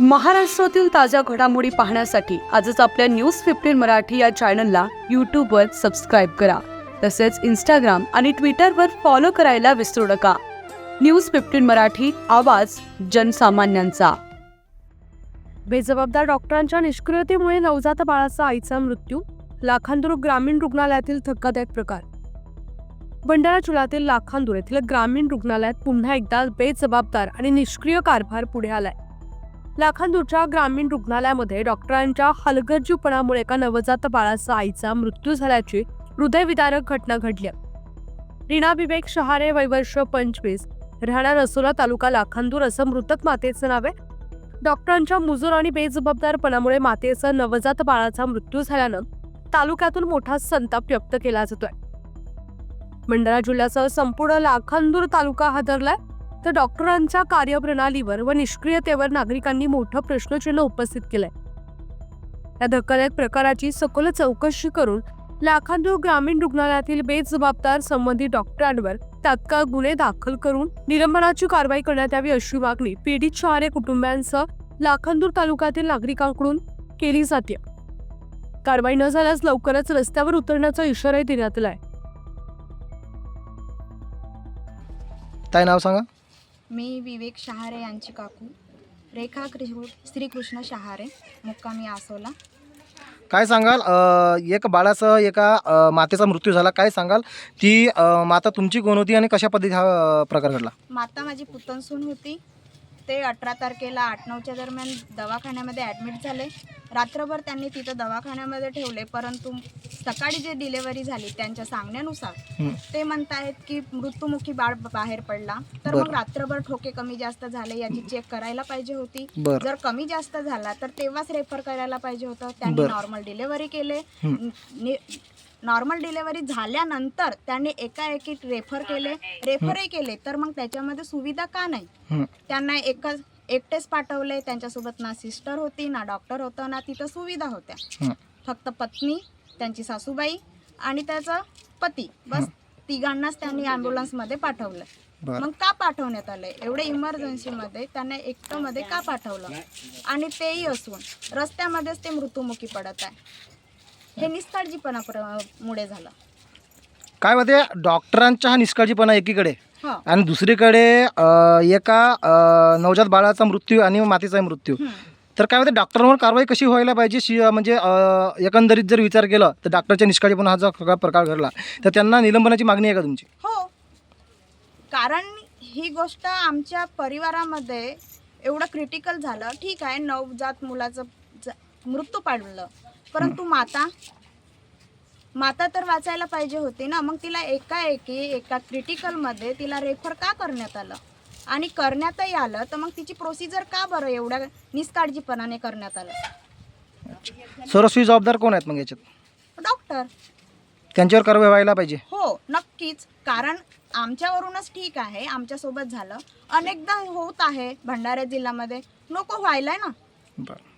महाराष्ट्रातील ताज्या घडामोडी पाहण्यासाठी आजच आपल्या न्यूज फिफ्टीन मराठी या चॅनलला यूट्यूबवर सबस्क्राईब करा. तसेच इंस्टाग्राम आणि ट्विटरवर फॉलो करायला विसरू नका. न्यूज फिफ्टीन मराठी आवाज जनसामान्यांचा. बेजबाबदार डॉक्टरांच्या निष्क्रियतेमुळे नवजात बाळाचा आईचा मृत्यू लाखांदूर ग्रामीण रुग्णालयातील धक्कादायक प्रकार. भंडारा जिल्ह्यातील लाखांदूर येथील ग्रामीण रुग्णालयात पुन्हा एकदा बेजबाबदार आणि निष्क्रिय कारभार पुढे आलाय. लाखांदूरच्या ग्रामीण रुग्णालयामध्ये डॉक्टरांच्या हलगर्जीपणामुळे एका नवजात बाळाचा आईचा मृत्यू झाल्याची हृदयविदारक घटना घडली रीना विवेक शहारे वैवर्ष पंचवीस. राहणार रसोला तालुका लाखांदूर असं मृतक मातेचं नाव आहे. डॉक्टरांच्या मुजूर आणि बेजबाबदारपणामुळे मातेचा नवजात बाळाचा मृत्यू झाल्यानं तालुक्यातून मोठा संताप व्यक्त केला जातोय. मंडळा जिल्ह्यासह संपूर्ण लाखांदूर तालुका हादरलाय. तर डॉक्टरांच्या कार्यप्रणालीवर व निष्क्रियतेवर नागरिकांनी मोठं प्रश्नचिन्ह उपस्थित केलंय. या धक्कादायक प्रकाराची सखोल चौकशी करून लाखांदूर ग्रामीण रुग्णालयातील बेजबाबदार संबंधित डॉक्टरांवर तात्काळ गुन्हे दाखल करून निलंबनाची कारवाई करण्यात यावी अशी मागणी पीडित शहारे कुटुंबियांसह लाखांदूर तालुक्यातील नागरिकांकडून केली जाते. कारवाई न झाल्यास लवकरच रस्त्यावर उतरण्याचा इशाराही देण्यात आलाय. काय नाव सांगा. मी विवेक शहारे यांची काकू. रेखा कृष्ण श्रीकृष्ण शहारे. मुक्कामी आसोला. काय सांगाल? अ, एक बाळासह एका अ, मातेचा मृत्यू झाला. काय सांगाल? ती अ, माता तुमची कोण होती आणि कशा पद्धती हा अ, प्रकार घडला? माता माझी पुतणसून होती. ते अठरा तारखेला आठ नऊच्या दरम्यान दवाखान्यामध्ये ॲडमिट झाले. रात्रभर त्यांनी तिथं दवाखान्यामध्ये ठेवले परंतु सकाळी जे डिलेवरी झाली त्यांच्या सांगण्यानुसार. ते म्हणतायत की मृत्युमुखी बाळ बाहेर पडला तर मग. रात्रभर ठोके कमी जास्त झाले याची चेक करायला पाहिजे होती जर कमी जास्त झाला तर तेव्हाच रेफर करायला पाहिजे होतं त्यांनी. नॉर्मल डिलेव्हरी केले. नॉर्मल डिलेव्हरी झाल्यानंतर त्यांनी एकाएकी रेफर केले रेफरही केले तर मग त्याच्यामध्ये सुविधा का नाही. त्यांना एकच एकटेच पाठवले त्यांच्यासोबत ना सिस्टर होती ना डॉक्टर होतं ना तिथं सुविधा होत्या. फक्त पत्नी त्यांची सासूबाई आणि त्याचा पती. बस तिघांनाच त्यांनी ॲम्ब्युलन्समध्ये पाठवलं. मग का पाठवण्यात आलंय? एवढे इमर्जन्सीमध्ये त्यांना एकटंमध्ये का पाठवलं? आणि तेही असून रस्त्यामध्येच ते मृत्युमुखी पडत आहे. हे निष्काळजीपणा मुळे झालं. काय होते डॉक्टरांचा हा निष्काळजीपणा एकीकडे. आणि दुसरीकडे अ, एका अ, नवजात बाळाचा मृत्यू आणि मातेचा मृत्यू. तर काय होते डॉक्टरांवर कारवाई कशी व्हायला पाहिजे? शि म्हणजे अ, एकंदरीत जर विचार केला तर डॉक्टरच्या निष्काळजीपणा हा जो सगळा प्रकार घडला तर त्यांना निलंबनाची मागणी आहे का तुमची? हो. कारण ही गोष्ट आमच्या परिवारामध्ये एवढं क्रिटिकल झालं. ठीक आहे नवजात मुलाचं ज- मृत्यू पाडलं. परंतु माता माता तर वाचायला पाहिजे होती ना. मग तिला एकाएकी एका क्रिटिकलमध्ये तिला रेफर का करण्यात आलं? आणि करण्यातही आलं तर मग तिची प्रोसिजर का बरं एवढ्या निष्काळजीपणाने करण्यात आलं? सर्वस्वी जबाबदार कोण आहेत मग याच्यात? डॉक्टर त्यांच्यावर कारवाई व्हायला पाहिजे. हो नक्कीच. कारण आमच्यावरूनच ठीक आहे आमच्यासोबत झालं. अनेकदा होत आहे भंडारा जिल्ह्यामध्ये. नको व्हायलाय ना. बरं.